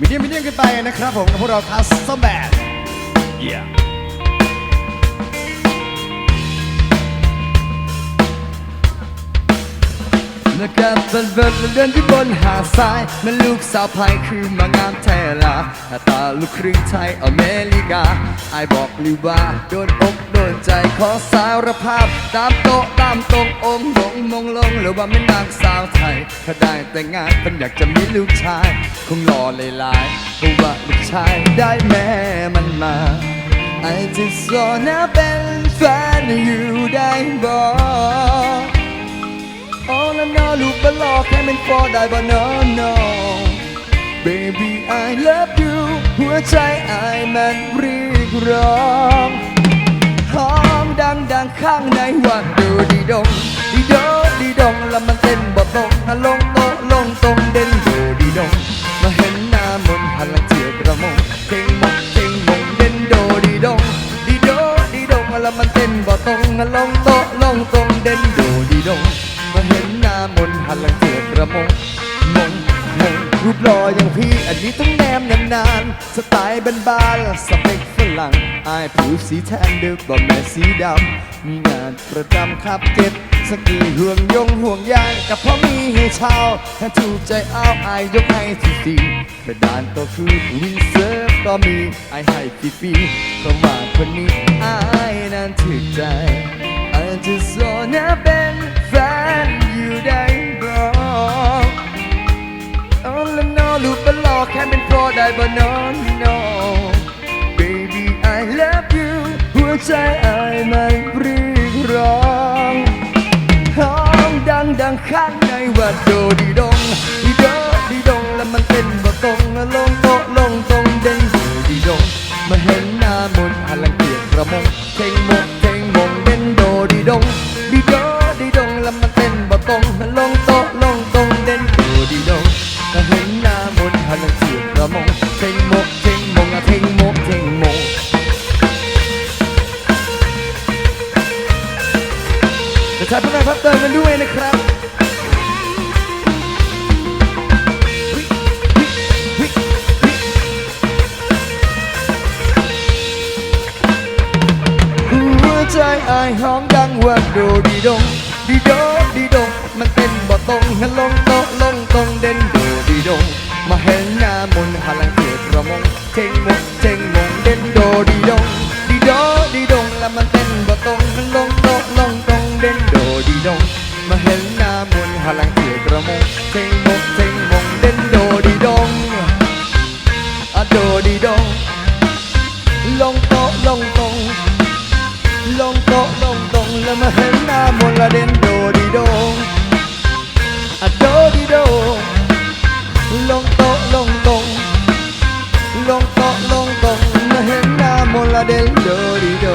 มีเดียมมีเดียมกันไปนะครับผมกับพวกเราทัสซัมแบนเยี่ยนักการบันเบิดเดินที่บนหาดทรายมันลูกสาวไพคือมางามแท้ละหน้าตาลูกครึ่งไทยอเมริกาไอบอกลือว่าโดนอกโดนใจขอสารภาพ ตามโต๊ะตามตรงองค์หลงมงลงหรือว่าไม่นางสาวไทย ถ้าได้แต่งงานเป็นอยากจะมีลูกชาย คงหล่อเลายๆเพราะว่าลูกชายได้แม่มันมาไอจะสอนนะเป็นแฟนอยู่ได้บอก Oh no no ลูกบลอกแค่เป็นพอได้บ่ no no Baby I love you หัวใจไอมันเรียกร้องหอมดังดังข้างในว่าดูดีดงดีโดดีดงแล้วมันเต้นบ่ตรงอะลงโลงโตลงตรงเด่นดูดีดงมาเห็นหน้ามนหันหลังเจือกระมงมงมงรูปหล่ออย่างพี่อันนี้ต้องแนมนานๆสไตล์บานๆสเปคฝรั่งอายผิวสีแทนดึกบ่แม่สีดำมีงานประจำขับเก็บสกีห่วงยงห่วงยางกับพ่อมีให้เช่าถ้าถูกใจเอาอายยกให้ทีสีกระดานก็คือวินเซิร์ฟก็มีอายให้ฟรีๆเพราะว่าคนนี้อายนั้นถึกใจ แค่เป็นพอได้บ่ no no Baby I love you หัวใจไอายมันเรียกร้องห้องดังดังข้างในว่าโดดีดงดีโดดีดงแล้วมันเต้นบ่ตรงลงโตลงตรงเด่นโดดีดงมาเห็นหน้ามนต์หันหลังเกียดกระมงเท่งมกเท่งมงเด่นโดดีดงดีโด ติมกันด้วยนะครับหัวใจอายหอมดังว่าโดดีดงดีโดดีดงมันเต้นบ่ตรงหันลงโตลงตรงเด่นโดดีดงมาเห็นหน้ามนหันหลังเกียดระมงเท่งมงเท่งมด อะโดดีดงลงโตะลงตรงลงโตะลงตรงแล้วมาเห็นหน้ามนต์ละเด่นโดดีโด